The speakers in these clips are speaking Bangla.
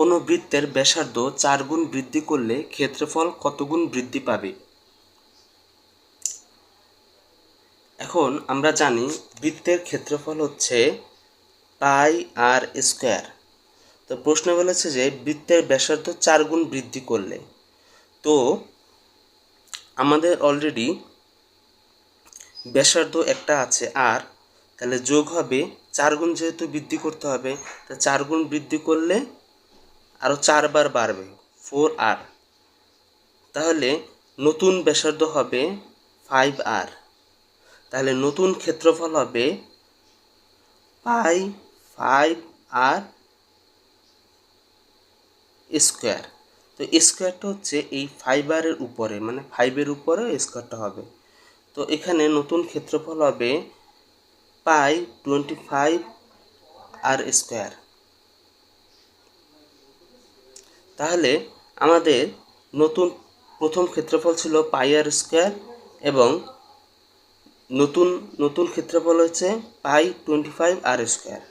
কোনো বৃত্তের ব্যাসার্ধ চার গুণ বৃদ্ধি করলে ক্ষেত্রফল কত গুণ বৃদ্ধি পাবে? এখন আমরা জানি বৃত্তের ক্ষেত্রফল হচ্ছে পাই আর স্কোয়ার। তো প্রশ্ন বলেছে যে বৃত্তের ব্যাসার্ধ চার গুণ বৃদ্ধি করলে। তো আমাদের অলরেডি ব্যাসার্ধ একটা আছে আর, তাহলে যোগ হবে চার গুণ যেহেতু বৃদ্ধি করতে হবে, তা চার গুণ বৃদ্ধি করলে আরও চারবার বাড়বে ফোর আর তাহলে নতুন ব্যাসার্ধ হবে ফাইভ আর তাহলে নতুন ক্ষেত্রফল হবে পাই ফাইভ আর স্কোয়ার তো স্কোয়ারটা হচ্ছে এই ফাইবারের উপরে মানে ফাইভের উপরে স্কোয়ারটা হবে। তো এখানে নতুন ক্ষেত্রফল হবে pi twenty five r square তাহলে আমাদের নতুন প্রথম ক্ষেত্রফল ছিল পাই আর স্কোয়ার এবং নতুন নতুন ক্ষেত্রফল হচ্ছে pi twenty five r square.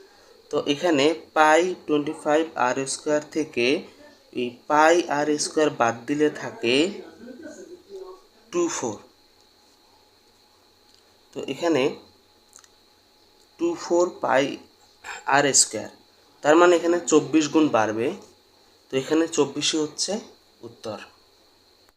তো এখানে pi twenty five r square থেকে এই পাই আর স্কোয়ার বাদ দিলে থাকে টু ফোর। তো এখানে two four pi r square, তার মানে এখানে চব্বিশ গুণ বাড়বে। তো এখানে চব্বিশে হচ্ছে উত্তর।